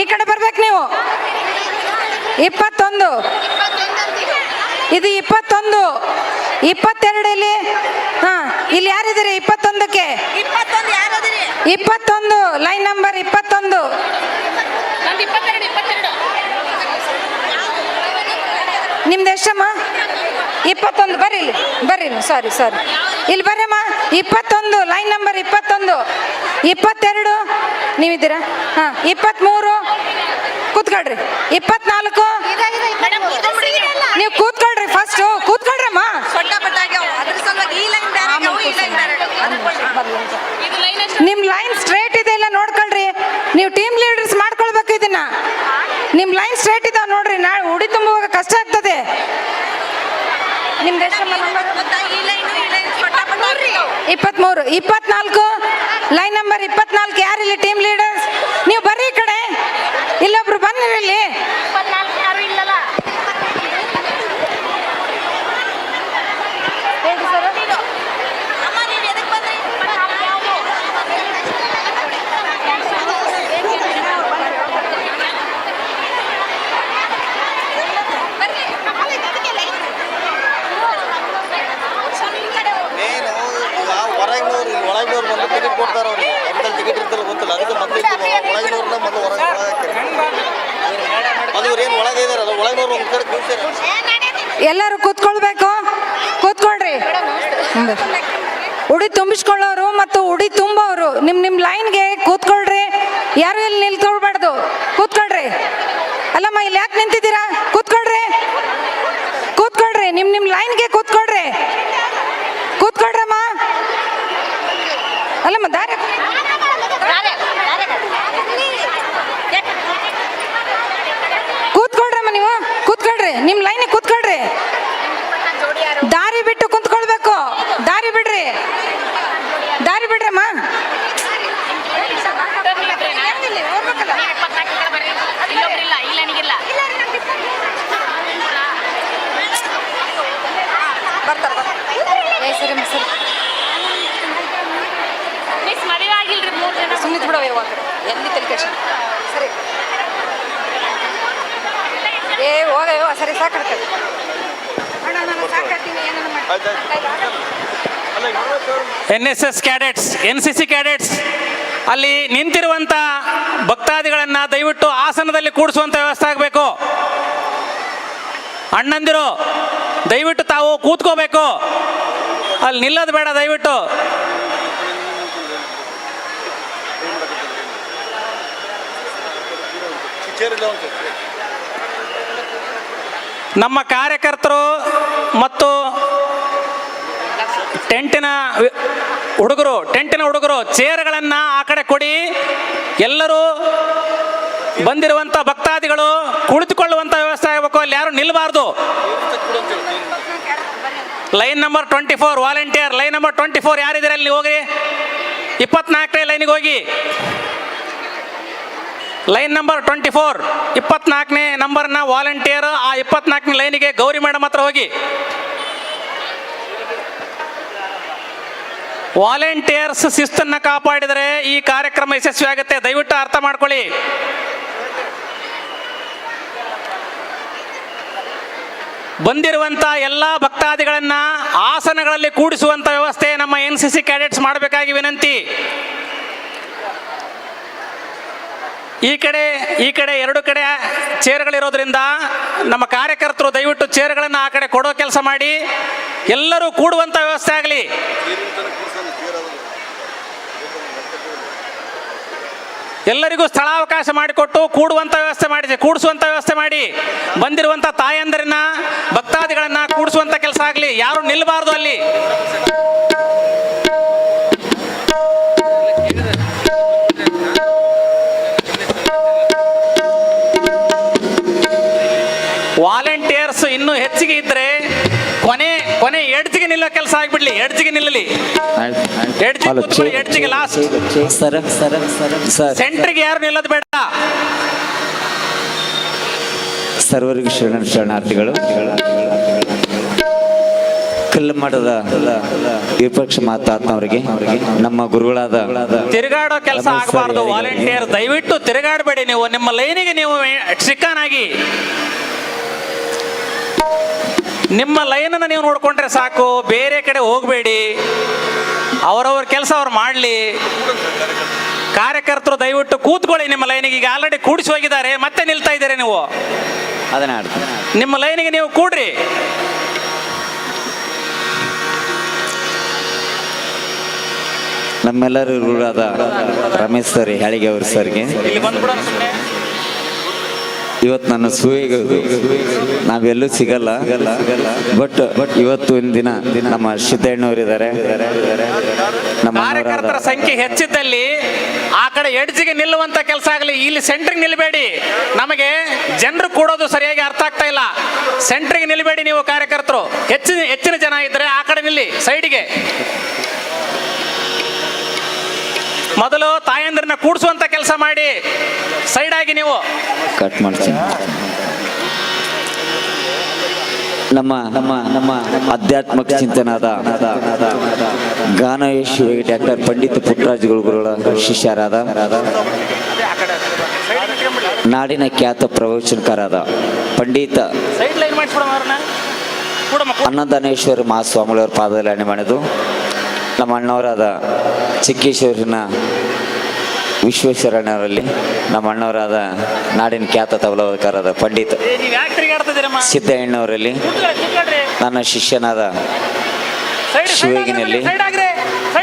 ಈ ಕಡೆ ಬರ್ಬೇಕು ನೀವು. ಇಪ್ಪತ್ತೊಂದು. ಇದು ಇಪ್ಪತ್ತೊಂದು. ಇಪ್ಪತ್ತೆರಡು ಇಲ್ಲಿ. ಹಾ ಇಲ್ಲಿ ಯಾರಿದ್ದೀರಿ? ಇಪ್ಪತ್ತೊಂದಕ್ಕೆ? ಇಪ್ಪತ್ತೊಂದು ಲೈನ್ ನಂಬರ್ ಇಪ್ಪತ್ತೊಂದು. ನಿಮ್ದು ಎಷ್ಟಮ್ಮ? ಇಪ್ಪತ್ತೊಂದು ಬರ್ರಿ ಇಲ್ಲಿ ಬರ್ರಿ ಸಾರಿ ಸಾರಿ ಇಲ್ಲಿ ಬರ್ರಮ್ಮ ಇಪ್ಪತ್ತೊಂದು ಲೈನ್ ನಂಬರ್ ಇಪ್ಪತ್ತೊಂದು. ಇಪ್ಪತ್ತೆರಡು, ನೀವಿದ್ದೀರಾ? ಹಾಂ, ಇಪ್ಪತ್ತ್ಮೂರು, ಕೂತ್ಕೊಳ್ರಿ. ಇಪ್ಪತ್ನಾಲ್ಕು ನೀವು ಕೂತ್ಕೊಳ್ರಿ ಫಸ್ಟು ಕೂತ್ಕೊಳ್ರಮ್ಮ. ನಿಮ್ಮ ಲೈನ್ ಸ್ಟ್ರೇಟ್ ಇದೆ ಇಲ್ಲ ನೋಡ್ಕೊಳ್ರಿ. ನೀವು ಟೀಮ್ ಲೀಡರ್ಸ್ ಮಾಡ್ಕೊಳ್ಬೇಕು ಇದನ್ನ. ನಿಮ್ಮ ಲೈನ್ ಸ್ಟ್ರೇಟ್ ಇದಾವೆ ನೋಡ್ರಿ. ನಾಳೆ ನಿಮ್ದು ಎಷ್ಟಮ್ಮ. ಇಪ್ಪತ್ಮೂರು ಇಪ್ಪತ್ನಾಲ್ಕು ಲೈನ್ ನಂಬರ್ ಇಪ್ಪತ್ನಾಲ್ಕು ಯಾರಿಲ್ಲ ಟೀಮ್ ಲೀಡರ್ಸ್ ನೀವು ಬರ್ರಿ ಈ ಕಡೆ ಇಲ್ಲೊಬ್ರು ಬನ್ನಿರಿ ಇಲ್ಲಿ ಇಪ್ಪತ್ನಾಲ್ಕು ಯಾರು ಇಲ್ಲಲ್ಲ ಅಮ್ಮ ನೀವು ಎದಕ್ಕೆ ಬಂದ್ರಿ ಮೇನು ಈಗ ಹೊರಗಿನವ್ರು ಇಲ್ಲಿ ಒಳಗಿನವ್ರು ಮೊದಲು ಟಿಕೆಟ್ ಕೊಡ್ತಾರೆ ಅವ್ರಿಗೆ. ಟಿಕೆಟ್ ಇರ್ತಲ್ಲ ಗೊತ್ತಿಲ್ಲ ಅದಕ್ಕೆ ಮೊದಲು ಒಳಗಿನವ್ರನ್ನ ಮೊದಲು ಹೊರಗೆ ಒಳಗೆ ಮದುವೆ ಅದು ಏನು ಒಳಗೆ ಇದಾರಲ್ಲ ಒಳಗಿನವ್ರು ಒಂದು ಕಡೆ ಕೂರ್ಸ್ಯಾರ ಎಲ್ಲರೂ ಕೂತ್ಕೊಳ್ಬೇಕು. ಕೂತ್ಕೊಳ್ರಿ. ಉಡಿ ತುಂಬಿಸ್ಕೊಳ್ಳೋರು ಮತ್ತು ಉಡಿ ತುಂಬೋರು. ನಿಮ್ಮ ನಿಮ್ಮ ಲೈನ್ಗೆ ಕೂತ್ಕೊಳ್ರಿ. ಯಾರು ಇಲ್ಲಿ ನಿಲ್ಕೊಳ್ಬಾರ್ದು ಕೂತ್ಕೊಳ್ರಿ ಅಲ್ಲಮ್ಮ ಇಲ್ಲಿ ಯಾಕೆ ನಿಂತಿದ್ದೀರಾ ಕೂತ್ಕೊಳ್ರಿ ಕೂತ್ಕೊಳ್ರಿ ನಿಮ್ಮ ನಿಮ್ಮ ಲೈನ್ಗೆ ಕೂತ್ಕೊಳ್ರಿ ಕೂತ್ಕೊಳ್ರಮ್ಮ ಅಲ್ಲಮ್ಮ ದಾರಿ ಕೂತ್ಕೊಳ್ರಮ್ಮ ನೀವು ಕೂತ್ಕೊಳ್ರಿ ನಿಮ್ಮ ಲೈನಿಗೆ ಕೂತ್ಕೊಳ್ರಿ. ದಾರಿ ಬಿಟ್ಟು ಕುಂತ್ಕೊಳ್ಬೇಕು. ದಾರಿ ಬಿಡ್ರಿ. ದಾರಿ ಬಿಡ್ರಮ್ಮ ಸುಮ್ಮನೆ ಈ ಲೈನಿಗಿಲ್ಲ ಏ ಸರಿ ಅಮ್ಮ, ಸರಿ ಮಿಸ್ ಮದುವೆ ಆಗಿಲ್ರಿ ಮೂರು ಜನ ಸುಮ್ಮನೆ ಬಿಡೋ ಇರುವ ಎಲ್ಲಿ ತಲೆ ಕೆಡ್ಸ ಸರಿ ಯವ್ವ, ಸರಿ ಸಾಕಾಗ್ತದೆ. ಅಣ್ಣ ನಾನು ಸಾಕಾಗ್ತೀನಿ ಏನನ್ನ ಮಾಡಿ. N S S cadets N C C cadets ಅಲ್ಲಿ ನಿಂತಿರುವಂಥ ಭಕ್ತಾದಿಗಳನ್ನು ದಯವಿಟ್ಟು ಆಸನದಲ್ಲಿ ಕೂಡಿಸುವಂಥ ವ್ಯವಸ್ಥೆ ಆಗಬೇಕು. ಅಣ್ಣಂದಿರು ದಯವಿಟ್ಟು ತಾವು ಕೂತ್ಕೋಬೇಕು. ಅಲ್ಲಿ ನಿಲ್ಲೋದು ಬೇಡ ದಯವಿಟ್ಟು. ಚೇರಿಲ್ಲ ನಮ್ಮ ಕಾರ್ಯಕರ್ತರು ಮತ್ತು ಟೆಂಟಿನ ಹುಡುಗರು ಟೆಂಟಿನ ಹುಡುಗರು, ಚೇರ್ಗಳನ್ನು ಆ ಕಡೆ ಕೊಡಿ. ಎಲ್ಲರೂ ಬಂದಿರುವಂಥ ಭಕ್ತಾದಿಗಳು ಕುಳಿತುಕೊಳ್ಳುವಂಥ ವ್ಯವಸ್ಥೆ ಆಗಬೇಕು. ಅಲ್ಲಿ ಯಾರು ನಿಲ್ಲಬಾರ್ದು line number twenty four, volunteer. Line number twenty four ಯಾರಿದ್ದಾರೆ ಅಲ್ಲಿ ಹೋಗಿ ಇಪ್ಪತ್ನಾಲ್ಕನೇ ಲೈನಿಗೆ ಹೋಗಿ. ಲೈನ್ ನಂಬರ್ ಟ್ವೆಂಟಿ ಫೋರ್ ಇಪ್ಪತ್ನಾಲ್ಕನೇ ನಂಬರ್ನ ವಾಲಂಟಿಯರ್ ಆ ಇಪ್ಪತ್ನಾಲ್ಕನೇ ಲೈನಿಗೆ ಗೌರಿ ಮೇಡಮ್ ಹತ್ರ ಹೋಗಿ. ವಾಲಂಟಿಯರ್ಸ್ ಶಿಸ್ತನ್ನು ಕಾಪಾಡಿದರೆ ಈ ಕಾರ್ಯಕ್ರಮ ಯಶಸ್ವಿ ಆಗುತ್ತೆ ದಯವಿಟ್ಟು ಅರ್ಥ ಮಾಡ್ಕೊಳ್ಳಿ. ಬಂದಿರುವಂಥ ಎಲ್ಲ ಭಕ್ತಾದಿಗಳನ್ನು ಆಸನಗಳಲ್ಲಿ ಕೂಡಿಸುವಂಥ ವ್ಯವಸ್ಥೆ ನಮ್ಮ ಎನ್ ಸಿ ಸಿ ಕ್ಯಾಡೆಟ್ಸ್ ಮಾಡಬೇಕಾಗಿ ವಿನಂತಿ. ಈ ಕಡೆ ಈ ಕಡೆ ಎರಡು ಕಡೆ ಚೇರ್ಗಳಿರೋದ್ರಿಂದ ನಮ್ಮ ಕಾರ್ಯಕರ್ತರು ದಯವಿಟ್ಟು ಚೇರ್ಗಳನ್ನು ಆ ಕಡೆ ಕೊಡೋ ಕೆಲಸ ಮಾಡಿ. ಎಲ್ಲರೂ ಕೂಡುವಂಥ ವ್ಯವಸ್ಥೆ ಆಗಲಿ. ಎಲ್ಲರಿಗೂ ಸ್ಥಳಾವಕಾಶ ಮಾಡಿಕೊಟ್ಟು ಕೂಡುವಂಥ ವ್ಯವಸ್ಥೆ ಮಾಡಿ ಕೂಡಿಸುವಂಥ ವ್ಯವಸ್ಥೆ ಮಾಡಿ. ಬಂದಿರುವಂಥ ತಾಯಂದರನ್ನ, ಭಕ್ತಾದಿಗಳನ್ನು ಕೂಡಿಸುವಂಥ ಕೆಲಸ ಆಗಲಿ. ಯಾರು ನಿಲ್ಲಬಾರ್ದು ಅಲ್ಲಿ. ಹೆಚ್ಚಿಗೆ ಇದ್ರೆ ಕೊನೆ ಕೊನೆ ಎಡ್ಜಿಗೆ ನಿಲ್ಲೋ ಕೆಲಸ ಆಗ್ಬಿಡ್ಲಿ ಎಡ್ಜಿಗೆ ನಿಲ್ಲಲಿ. ಎಡ್ಜಿಗೆ ಲಾಸ್ಟ್ ಸರ ಸರ ಸರ ಸೆಂಟ್ರಿಗೆ ಯಾರು ನಿಲ್ಲೋದು ಬೇಡ? ಸರ್ವರಿಗೂ ಶರಣ ಶರಣಾರ್ಥಿಗಳು. ಕಲ್ಮಠದ ವಿಪಕ್ಷ ಮಾತಾತ್ನವರಿಗೆ ನಮ್ಮ ಗುರುಗಳಾದ ತಿರುಗಾಡೋ ಕೆಲಸ ಆಗಬಾರ್ದು. ವಾಲಂಟಿಯರ್ ದಯವಿಟ್ಟು ತಿರುಗಾಡಬೇಡಿ ನೀವು. ನಿಮ್ಮ ಲೈನಿಗೆ ನೀವು ಆಗಿ ನಿಮ್ಮ ಲೈನನ್ನು ನೀವು ನೋಡ್ಕೊಂಡ್ರೆ ಸಾಕು ಬೇರೆ ಕಡೆ ಹೋಗಬೇಡಿ. ಅವರವ್ರ ಕೆಲಸ ಅವ್ರು ಮಾಡಲಿ. ಕಾರ್ಯಕರ್ತರು ದಯವಿಟ್ಟು ಕೂತ್ಕೊಳ್ಳಿ ನಿಮ್ಮ ಲೈನಿಗೆ ಈಗ ಆಲ್ರೆಡಿ ಕೂಡಿಸಿ ಹೋಗಿದ್ದಾರೆ ಮತ್ತೆ ನಿಲ್ತಾ ಇದ್ದೀರಿ ನೀವು. ಅದನ್ನ ಅರ್ಥ ನಿಮ್ಮ ಲೈನಿಗೆ ನೀವು ಕೂಡ್ರಿ. ನಮ್ಮೆಲ್ಲರೂ ರೂಢಾದ ರಮೇಶ್ ಸರ್ ಹೇಳಿಗೆ ಅವ್ರ ಸರ್ಗೆ. ಇಲ್ಲಿ ಬಂದ್ಬಿಡೋಣ ಇವತ್ತು ನನ್ನ ಸುವೇಗ ನಾವೆಲ್ಲೂ ಸಿಗಲ್ಲ. ಬಟ್ ಬಟ್ ಇವತ್ತು ದಿನ ನಮ್ಮ ಸಿದ್ದಣ್ಣವರಿದ್ದಾರೆ. ನಮ್ಮ ಕಾರ್ಯಕರ್ತರ ಸಂಖ್ಯೆ ಹೆಚ್ಚಿದ್ದಲ್ಲಿ ಆ ಕಡೆ ಎಡ್ಜಿಗೆ ನಿಲ್ಲುವಂತ ಕೆಲಸ ಆಗಲಿ ಇಲ್ಲಿ ಸೆಂಟ್ರಿಗೆ ನಿಲ್ಲಬೇಡಿ ನಮಗೆ ಜನರು ಕೂಡೋದು ಸರಿಯಾಗಿ ಅರ್ಥ ಆಗ್ತಾ ಇಲ್ಲ. ಸೆಂಟ್ರಿಗೆ ನಿಲ್ಲಬೇಡಿ ನೀವು ಕಾರ್ಯಕರ್ತರು. ಹೆಚ್ಚಿನ ಹೆಚ್ಚಿನ ಜನ ಇದ್ರೆ ಆ ಕಡೆ ನಿಲ್ಲಿ ಸೈಡಿಗೆ ಮೊದಲು ತಾಯಂದ್ರನ್ನ ಕೂಡಿಸುವಂತ ಕೆಲಸ ಮಾಡಿ ಸೈಡ್ ಆಗಿ ನೀವು. ಕಟ್ ಮಾಡ್ತೀನಿ. ನಮ್ಮ ನಮ್ಮ ನಮ್ಮ ಆಧ್ಯಾತ್ಮಿಕ ಚಿಂತನಾದ ಗಾನಯೇಶ್ವರಿ ಡಾಕ್ಟರ್ ಪಂಡಿತ್ ಪುಟ್ಟರಾಜ್ ಗುರುಗಳ ಶಿಷ್ಯರಾದ ನಾಡಿನ ಖ್ಯಾತ ಪ್ರವಚನಕಾರಾದ ಪಂಡಿತ. ಅನ್ನದಾನೇಶ್ವರ ಮಹಾಸ್ವಾಮಿಗಳವ್ರ ಪಾದದಲ್ಲಿ ಅಣೆ ಮಾಡಿದ್ದು. ನಮ್ಮ ಅಣ್ಣವರಾದ ಚಿಕ್ಕೇಶ್ವರಿನ ವಿಶ್ವೇಶ್ವರಣ್ಣವರಲ್ಲಿ ನಮ್ಮ ಅಣ್ಣವರಾದ ನಾಡಿನ ಖ್ಯಾತ ತಬಲವಕಾರದ ಪಂಡಿತ್ ಸಿದ್ದಣ್ಣವರಲ್ಲಿ ನನ್ನ ಶಿಷ್ಯನಾದ ಶಿವಗಿನಲ್ಲಿ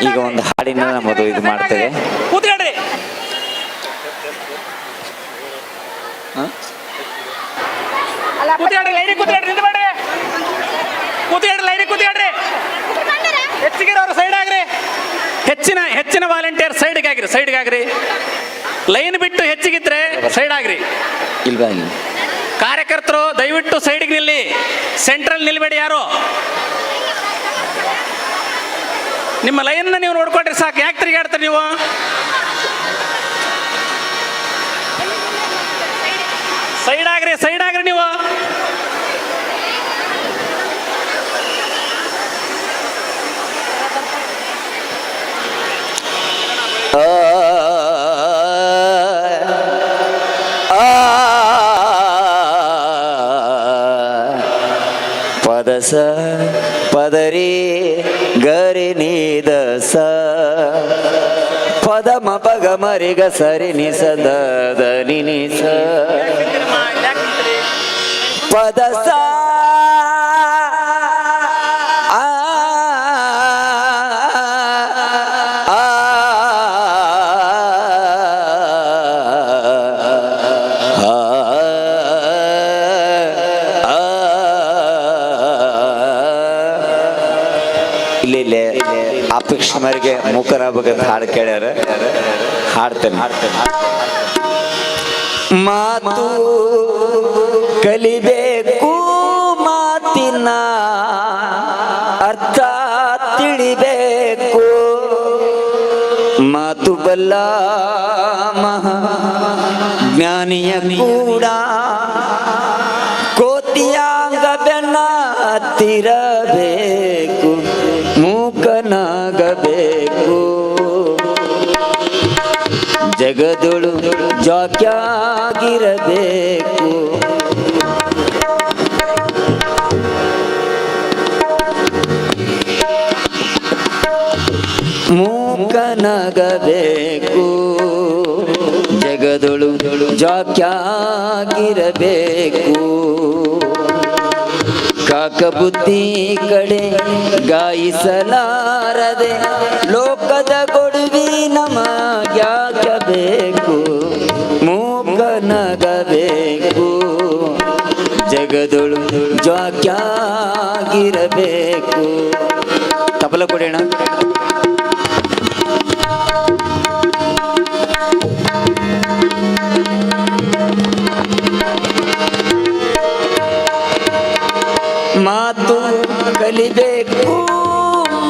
ಈಗ ಒಂದು ಹಾಡಿನ ನಮ್ಮದು ಇದು ಮಾಡ್ತೇವೆ. ಹೆಚ್ಚಿಗೆ ಹೆಚ್ಚಿನ ಹೆಚ್ಚಿನ ವಾಲಂಟಿಯರ್ ಸೈಡ್ಗೆ ಆಗ್ರಿ ಸೈಡ್ಗೆ ಆಗ್ರಿ. ಲೈನ್ ಬಿಟ್ಟು ಹೆಚ್ಚಿಗಿದ್ರೆ ಸೈಡ್ ಆಗ್ರಿ. ಇಲ್ವಾ ಕಾರ್ಯಕರ್ತರು ದಯವಿಟ್ಟು ಸೈಡ್ಗೆ ನಿಲ್ಲಿ. ಸೆಂಟ್ರಲ್ ನಿಲ್ಬೇಡಿ ಯಾರು? ನಿಮ್ಮ ಲೈನ್ನ ನೀವು ನೋಡ್ಕೊಂಡ್ರೆ ಸಾಕು. ಯಾಕೆ ತಿರುಗಾಡ್ತೀರಿ ನೀವು? ಸೈಡ್ ಆಗ್ರಿ ಸೈಡ್ ಆಗ್ರಿ ನೀವು. ಪದಸ ಪದರಿ ಗರಿ ನೀದ ಸ ಪದ ಮ ಪಗ ಮರಿಗ ಸರಿ ನಿಸ ದ ನಿ ನಿ ಬಗ್ಗೆ ಹಾಡು ಕೇಳ್ಯಾರ. ಹಾಡ್ತೇನೆ. ಮಾತು ಕಲಿಬೇಕು ಮಾತಿನ ಅರ್ಥ ತಿಳಿಬೇಕು. ಮಾತು ಬಲ್ಲ ಮಾ ಜ್ಞಾನಿಯ ಕೂಡ ಕೋತಿಯಾಂಗ ಬೆನ್ನ ಹತ್ತಿರಬೇಕು ಜಾಕ್ಯಾಗಿರಬೇಕು ಮೂಕನಗಬೇಕು. ಜಗದೊಳು ಜಾಕ್ಯಾಗಿರಬೇಕು ಕಾಕಬುದ್ಧಿ ಕಡೆ ಗಾಯಿಸಲಾರದೆ ಲೋಕದ ಕೊಡುವಿ ನಮಗ್ಯಾಕಬೇಕು ಮೂಕನಗಬೇಕು ಜಗದೊಳು ಜಾಕ್ಯಾಗಿರಬೇಕು. ತಬಲ ಕೊಡೋಣ. ಮಾತು ಕಲಿಬೇಕು.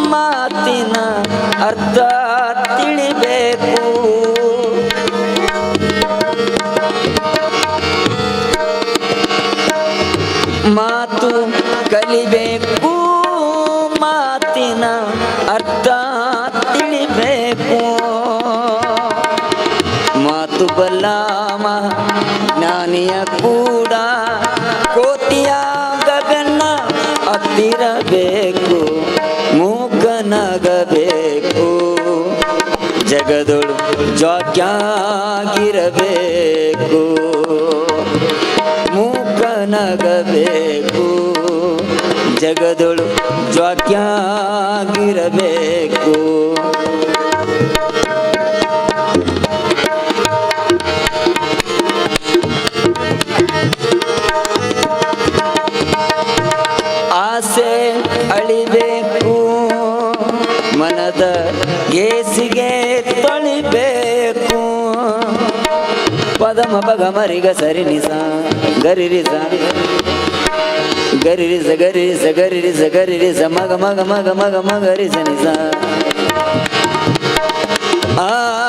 ಮಾತಿನ ಅರ್ಥ ತಿಳಿಬೇಕು. ಮಾತು ಕಲಿಬೇಕು ಮಾತಿನ ಅರ್ಥ ತಿಳಿಬೇಕು. ಮಾತು ಬಲ್ಲ ಜಗದೊಳು ಜ್ವಾಕ್ಯಾಗಿರಬೇಕು ಆಸೆ ಅಳಿಬೇಕು ಮನದ ಏಸಿಗೆ ತೊಳಿಬೇಕು ಪದಮ ಪಗ ಮರಿಗ ಸರಿ ನಿಸ ಗರಿರಿಸ ಗರಿರಿಸ ಗರಿರಿಸ ಗರಿರಿಸ ಗರಿರಿಸ ಮಗ ಮಗ ಮಗ ಮಗ ಮಗರಿಸ ನಿಸ ಆ ಆ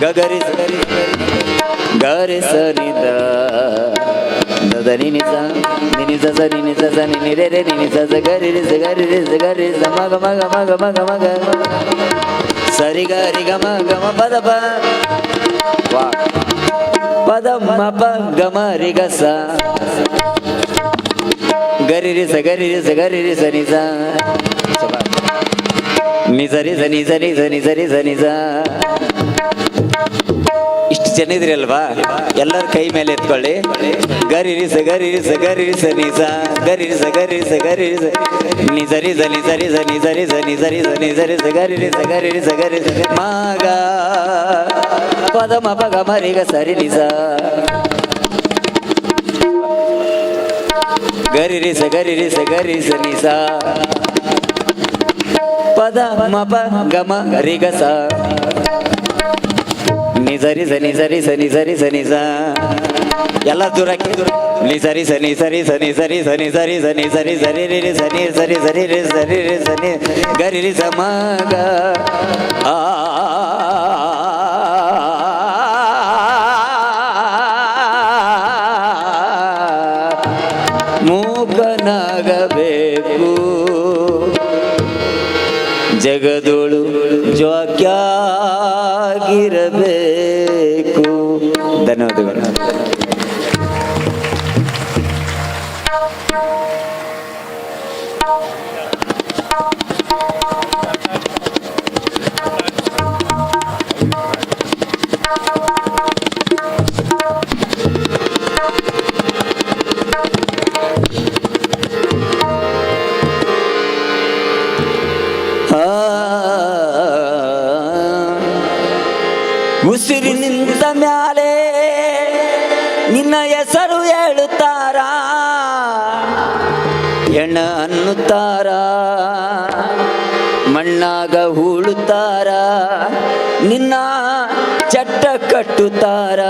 ಗಗರಿ ಸರಿ ಗರಿ ಸರಿದ ದದ ನಿನಿಸ ನಿನಿಸ ಸ ನಿನಿಸ ಸ ನಿನಿ ರೇ ರೇ ನಿನಿಸ ಸ ಗರಿ ರಿ ಸ ಗರಿ ರಿ ಸ ಗರಿ ಸ ಮಗ ಮಗ ಮಗ ಮಗ ಮಗ ಸರಿ ಗರಿ ಗಮ ಗಮ ಪದ ಪ ವಾ ಪದ ಮ ಪ ಗಮ ರಿ ಗ ಸ ಗರಿ ರಿ ಸ ಗರಿ ರಿ ಸ ಗರಿ ರಿ ಸ ನಿ ಸ ಇಷ್ಟು ಜನ ಇದ್ರಿ ಅಲ್ವಾ ಎಲ್ಲರ ಕೈ ಮೇಲೆ ಎತ್ಕೊಳ್ಳಿ ಗರಿ ರಿಸ ಗರಿ ರಿಸ ಗರಿ ರಿಸ ನಿಸ ಗರಿ ರಿಸ ಗರಿ ರಿಸ ಗರಿ ರಿಸ ನಿ ಸರಿ ಸನಿ ನಿ ಸರಿ ಸನಿ ನಿ ಸರಿ ಸನಿ ನಿ ಸರಿ ಸನಿ ನಿ ಸರಿ ಸ ಗರಿ ರಿಸ ಗರಿ ರಿಸ ಗರಿ ರಿಸ ಮಾಗ ಪದ ಮ ಪಗ ಮರಿಗ ಸರಿ ನಿಸ ಗರಿ ರಿಸ ಗರಿ ರಿಸ ಗರಿ ರಿಸ ಪದ ಮಪ ಗಮ ರಿಗ ಸ ನಿ ಸನಿ ಸರಿ ಸನಿ ಸರಿ ಸನಿ ಸ ಎಲ್ಲ ದೂರ ನಿ ಸರಿ ಸನಿ ಸರಿ ಸನಿ ಸರಿ ಸನಿ ಸರಿ ಸನಿ ಸರಿ ಸರಿ ರಿ ರಿ ಸ ಸರಿ ಸರಿ ರಿ ಸರಿ ರಿ ಸನಿ ಗರಿ ರಿ ಸಮ ಆ ಜಗದೊಳು ಜ್ವಾಕ್ಯಾಗಿರಬೇಕು ಧನ್ಯವಾದಗಳು. ಉಸಿರಿ ನಿಂತ ಮ್ಯಾಲೆ ನಿನ್ನ ಹೆಸರು ಹೇಳುತ್ತಾರ? ಎಣ್ಣ ಅನ್ನುತ್ತಾರ? ಮಣ್ಣಾಗ ಹೂಳುತ್ತಾರ? ನಿನ್ನ ಚಟ್ಟ ಕಟ್ಟುತ್ತಾರ?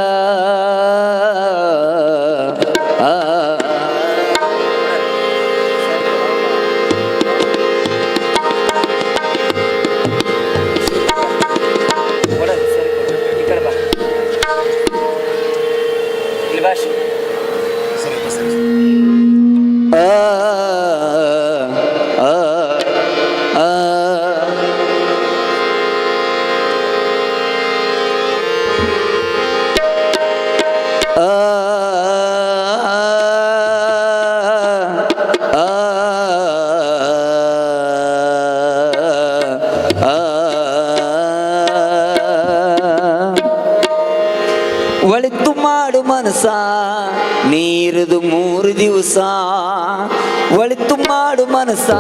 ದಿವಸ ಒಳಿತು ಮಾಡು ಮನಸ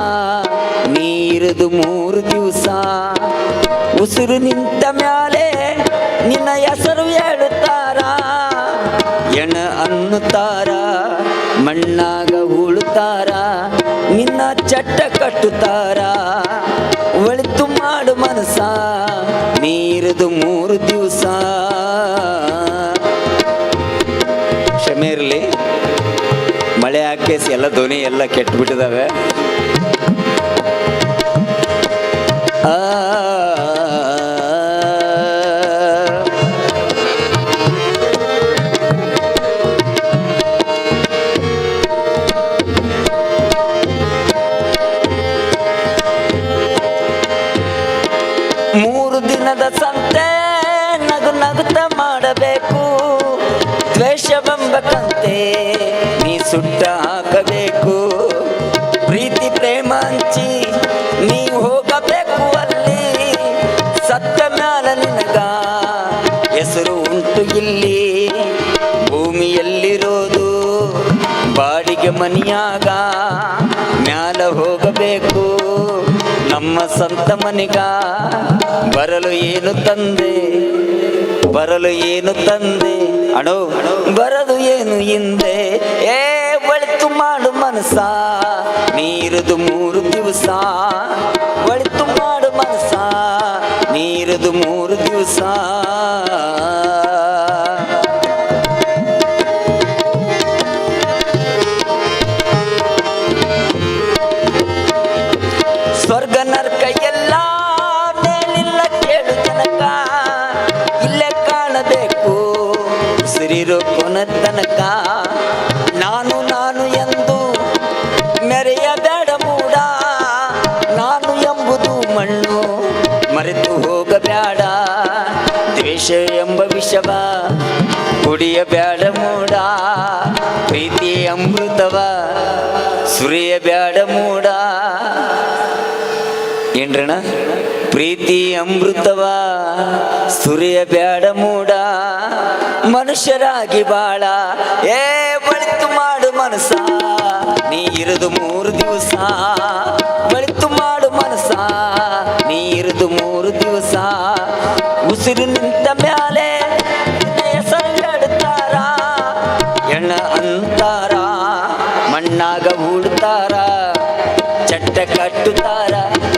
ನೀರದು ಮೂರು ದಿವಸ? ಉಸಿರು ನಿಂತ ಮ್ಯಾಲೆ ನಿನ್ನ ಹೆಸರು ಹೇಳುತ್ತಾರ? ಎಣ ಅನ್ನುತ್ತಾರ? ಮಣ್ಣಾಗ ಉಳುತ್ತಾರ ನಿನ್ನ ಚಟ್ಟ ಕಟ್ಟುತ್ತಾರ? ಒಳಿತು ಮಾಡು ಮನಸ ನೀರದು ಮೂರು ದಿವಸ? ಕ್ಷಮೆ ಮಳೆ ಹಾಕೇಸಿ ಎಲ್ಲ ಧ್ವನಿ ಎಲ್ಲ ಕೆಟ್ಟು ಬಿಟ್ಟಿದಾವೆ ಆ ಮೂರು ದಿನದ ಸಂತೆ ನಗು ನಗುತ್ತ ಮಾಡಬೇಕು ದ್ವೇಷವೆಂಬ ಕಂತೆ ಸುಟ್ಟ ಹಾಕಬೇಕು ಪ್ರೀತಿ, ಪ್ರೇಮ ಹಂಚಿ ನೀವು ಹೋಗಬೇಕು ಅಲ್ಲಿ. ಸತ್ಯ ಮ್ಯಾಲ ನಿನಗ ಹೆಸರು ಉಂಟು ಇಲ್ಲಿ. ಭೂಮಿಯಲ್ಲಿರೋದು ಬಾಡಿಗೆ ಮನಿಯಾಗ. ಮ್ಯಾಲ ಹೋಗಬೇಕು ನಮ್ಮ ಸಂತ ಮನಿಗ. ಬರಲು ಏನು ತಂದೆ? ಬರಲು ಏನು ತಂದೆ? ಅಣೋ ಬರಲು ಏನು ಹಿಂದೆ? ಏ ಒಳಿತು ಮಾಡು ಮನಸ ನೀರದು ಮೂರು ದಿವಸ ಒಳಿತು ಮಾಡು ಮನಸ ನೀರದು ಮೂರು ದಿವಸ. ಕುಡಿಯ ಬೇಡ ಮೂಡ, ಪ್ರೀತಿ ಅಮೃತವ. ಸುರಿಯ ಬೇಡ ಮೂಡ. ಏನ್ರಣ ಪ್ರೀತಿ ಅಮೃತವ, ಸುರಿಯ ಬ್ಯಾಡ ಮೂಡ. ಮನುಷ್ಯರಾಗಿ ಬಾಳ, ಏ ಬಳಿತು ಮಾಡು ಮನಸ ನೀ ಇರದು ಮೂರು ದಿವಸ, ಬಳಿತು ಮಾಡು ಮನಸ ನೀ ಇರದು ಮೂರು ದಿವಸ, ಉಸಿರು ನಿಂತ ಮ್ಯಾಲೆ ಚಟ್ಟ ಕಟ್ಟುತ್ತಾರ?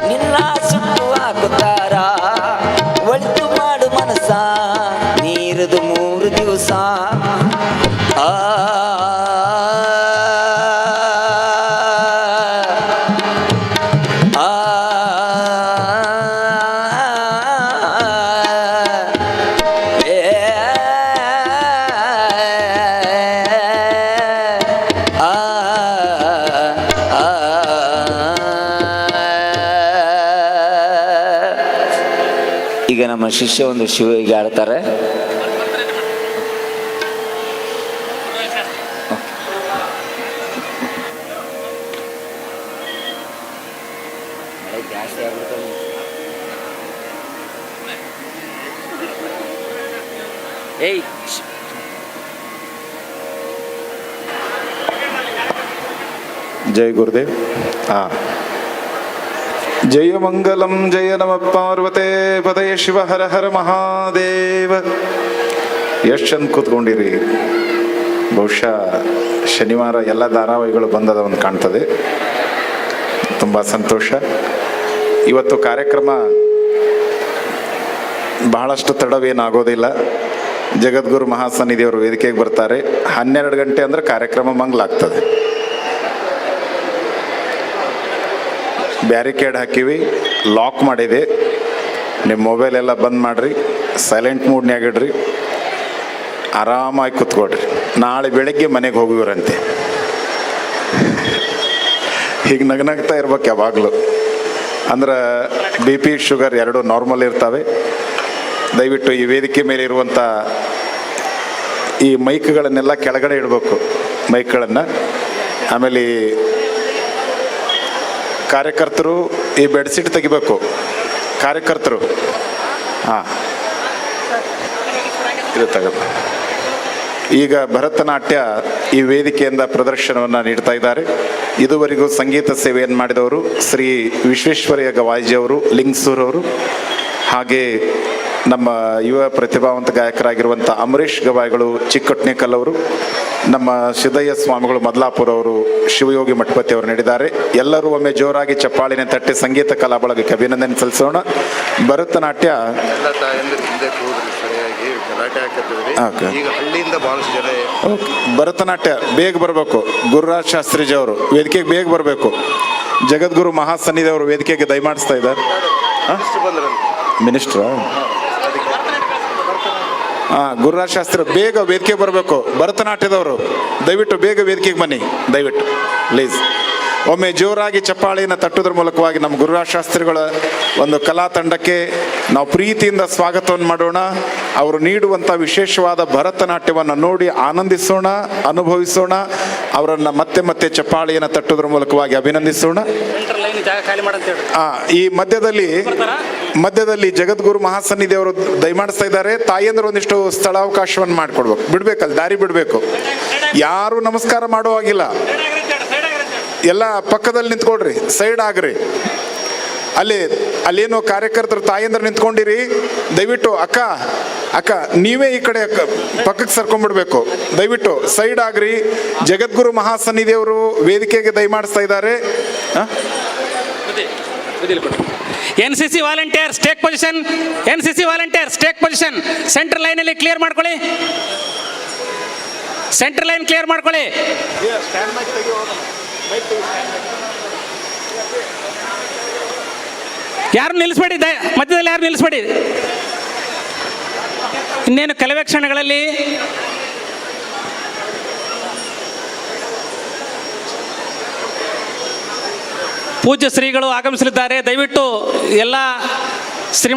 ನಿನ್ನ ಸುಟ್ಟು ಹಾಕುತ್ತಾರ? ಒಳಿತು ಮಾಡು ಮನಸ ನೀರದು ಮೂರು ದಿವಸ? ನಮ್ಮ ಶಿಷ್ಯ ಒಂದು ಶಿವಿಗೆ ಆಡ್ತಾರೆ. ಏಯ್ ಜೈ ಗುರುದೇವ್. ಹಾಂ जय मंगलम जय नम ಪಾರ್ವತೆ ಪದಯ ಶಿವ ಹರ ಹರ ಮಹಾದೇವ ಎಷ್ಟು ಚಂದ ಕೂತ್ಕೊಂಡಿರಿ ಬಹುಶಃ ಶನಿವಾರ ಎಲ್ಲ ಧಾರಾವಾಹಿಗಳು ಬಂದದ ಒಂದು ಕಾಣ್ತದೆ ತುಂಬ ಸಂತೋಷ ಇವತ್ತು ಕಾರ್ಯಕ್ರಮ ಬಹಳಷ್ಟು ತಡವೇನಾಗೋದಿಲ್ಲ ಜಗದ್ಗುರು ಮಹಾಸನ್ನಿಧಿಯವರು ವೇದಿಕೆಗೆ ಬರ್ತಾರೆ ಹನ್ನೆರಡು ಗಂಟೆ ಅಂದರೆ ಕಾರ್ಯಕ್ರಮ ಮಂಗ್ಲಾಗ್ತದೆ ಬ್ಯಾರಿಕೇಡ್ ಹಾಕಿವಿ ಲಾಕ್ ಮಾಡಿದೆ. ನಿಮ್ಮ ಮೊಬೈಲ್ ಎಲ್ಲ ಬಂದ್ ಮಾಡಿರಿ ಸೈಲೆಂಟ್ ಮೂಡ್ನಾಗಿಡ್ರಿ ಆರಾಮಾಗಿ ಕುತ್ಕೊಳ್ರಿ. ನಾಳೆ ಬೆಳಗ್ಗೆ ಮನೆಗೆ ಹೋಗಿವ್ರಂತೆ. ಹೀಗೆ ನಗನಗ್ತಾ ಇರ್ಬೇಕು ಯಾವಾಗಲೂ. ಅಂದ್ರೆ ಬಿ ಪಿ ಶುಗರ್ ಎರಡು ನಾರ್ಮಲ್ ಇರ್ತವೆ. ದಯವಿಟ್ಟು ಈ ವೇದಿಕೆ ಮೇಲೆ ಇರುವಂಥ ಈ ಮೈಕ್ಗಳನ್ನೆಲ್ಲ ಕೆಳಗಡೆ ಇಡಬೇಕು. ಮೈಕ್ಗಳನ್ನು ಆಮೇಲೆ ಕಾರ್ಯಕರ್ತರು ಈ ಬೆಡ್ಶೀಟ್ ತೆಗಿಬೇಕು. ಕಾರ್ಯಕರ್ತರು. ಹಾಂ. ಈಗ ಭರತನಾಟ್ಯ ಈ ವೇದಿಕೆಯಿಂದ ಪ್ರದರ್ಶನವನ್ನು ನೀಡ್ತಾ ಇದ್ದಾರೆ. ಇದುವರೆಗೂ ಸಂಗೀತ ಸೇವೆಯನ್ನು ಮಾಡಿದವರು ಶ್ರೀ ವಿಶ್ವೇಶ್ವರಯ್ಯ ಗವಾಯಿಜಿಯವರು, ಲಿಂಗ್ಸೂರವರು, ಹಾಗೆ ನಮ್ಮ ಯುವ ಪ್ರತಿಭಾವಂತ ಗಾಯಕರಾಗಿರುವಂಥ ಅಂಬರೀಷ್ ಗವಾಯಿಗಳು ಚಿಕ್ಕಟ್ನೇಕಲ್ ಅವರು ನಮ್ಮ ಸಿದ್ದಯ್ಯ ಸ್ವಾಮಿಗಳು ಮದ್ಲಾಪುರ ಅವರು ಶಿವಯೋಗಿ ಮಠಪತಿ ಅವರು ನೀಡಿದ್ದಾರೆ. ಎಲ್ಲರೂ ಒಮ್ಮೆ ಜೋರಾಗಿ ಚಪ್ಪಾಳಿನ ತಟ್ಟಿ ಸಂಗೀತ ಕಲಾ ಬಳಗಕ್ಕೆ ಅಭಿನಂದನೆ ಸಲ್ಲಿಸೋಣ. ಭರತನಾಟ್ಯ. ಭರತನಾಟ್ಯ ಬೇಗ ಬರಬೇಕು. ಗುರುರಾಜ್ ಶಾಸ್ತ್ರಿಜಿ ಅವರು ವೇದಿಕೆಗೆ ಬೇಗ ಬರಬೇಕು. ಜಗದ್ಗುರು ಮಹಾಸನ್ನಿಧಿ ಅವರು ವೇದಿಕೆಗೆ ದಯಮಾಡಿಸ್ತಾ ಇದ್ದಾರೆ. ಮಿನಿಸ್ಟ್ರಾ? ಗುರುರಾಜ್ ಶಾಸ್ತ್ರಿ ಬೇಗ ವೇದಿಕೆ ಬರಬೇಕು. ಭರತನಾಟ್ಯದವರು ದಯವಿಟ್ಟು ಬೇಗ ವೇದಿಕೆಗೆ ಬನ್ನಿ. ದಯವಿಟ್ಟು ಪ್ಲೀಸ್ ಒಮ್ಮೆ ಜೋರಾಗಿ ಚಪ್ಪಾಳೆಯನ್ನು ತಟ್ಟುವುದರ ಮೂಲಕವಾಗಿ ನಮ್ಮ ಗುರುರಾಜ್ ಶಾಸ್ತ್ರಿಗಳ ಒಂದು ಕಲಾ ತಂಡಕ್ಕೆ ನಾವು ಪ್ರೀತಿಯಿಂದ ಸ್ವಾಗತವನ್ನು ಮಾಡೋಣ. ಅವರು ನೀಡುವಂಥ ವಿಶೇಷವಾದ ಭರತನಾಟ್ಯವನ್ನು ನೋಡಿ ಆನಂದಿಸೋಣ ಅನುಭವಿಸೋಣ. ಅವರನ್ನು ಮತ್ತೆ ಮತ್ತೆ ಚಪ್ಪಾಳೆಯನ್ನು ತಟ್ಟುವುದರ ಮೂಲಕವಾಗಿ ಅಭಿನಂದಿಸೋಣ. ಈ ಮಧ್ಯದಲ್ಲಿ ಮಧ್ಯದಲ್ಲಿ ಜಗದ್ಗುರು ಮಹಾಸನ್ನಿಧಿಯವರು ದಯಮಾಡಿಸ್ತಾ ಇದ್ದಾರೆ. ತಾಯಿಯಂದ್ರೆ ಒಂದಿಷ್ಟು ಸ್ಥಳಾವಕಾಶವನ್ನು ಮಾಡಿಕೊಡ್ಬೇಕು. ಬಿಡ್ಬೇಕಲ್ಲ, ದಾರಿ ಬಿಡಬೇಕು. ಯಾರು ನಮಸ್ಕಾರ ಮಾಡೋ ಹಾಗಿಲ್ಲ. ಎಲ್ಲ ಪಕ್ಕದಲ್ಲಿ ನಿಂತ್ಕೊಳ್ರಿ, ಸೈಡ್ ಆಗ್ರಿ. ಅಲ್ಲಿ, ಅಲ್ಲೇನೋ ಕಾರ್ಯಕರ್ತರು ತಾಯಂದ್ರೆ ನಿಂತ್ಕೊಂಡಿರಿ. ದಯವಿಟ್ಟು, ಅಕ್ಕ ಅಕ್ಕ, ನೀವೇ ಈ ಕಡೆ ಪಕ್ಕಕ್ಕೆ ಸರ್ಕೊಂಡ್ಬಿಡ್ಬೇಕು ದಯವಿಟ್ಟು, ಸೈಡ್ ಆಗ್ರಿ. ಜಗದ್ಗುರು ಮಹಾಸನ್ನಿಧಿಯವರು ವೇದಿಕೆಗೆ ದಯಮಾಡಿಸ್ತಾ ಇದ್ದಾರೆ. ಆ? N C C volunteer stake position N C C volunteer stake position central ಲೈನಲ್ಲಿ ಕ್ಲಿಯರ್ ಮಾಡ್ಕೊಳ್ಳಿ. ಸೆಂಟ್ರಲ್ ಲೈನ್ ಕ್ಲಿಯರ್ ಮಾಡ್ಕೊಳ್ಳಿ. ಯಾರು ನಿಲ್ಲಿಸ್ಬೇಡಿ ಮಧ್ಯದಲ್ಲಿ ಯಾರು ನಿಲ್ಲಿಸ್ಬೇಡಿ ಇನ್ನೇನು ಕೆಲವೇ ಕ್ಷಣಗಳಲ್ಲಿ ಪೂಜ್ಯ ಶ್ರೀಗಳು ಆಗಮಿಸಲಿದ್ದಾರೆ. ದಯವಿಟ್ಟು ಎಲ್ಲ ಶ್ರೀಮಠ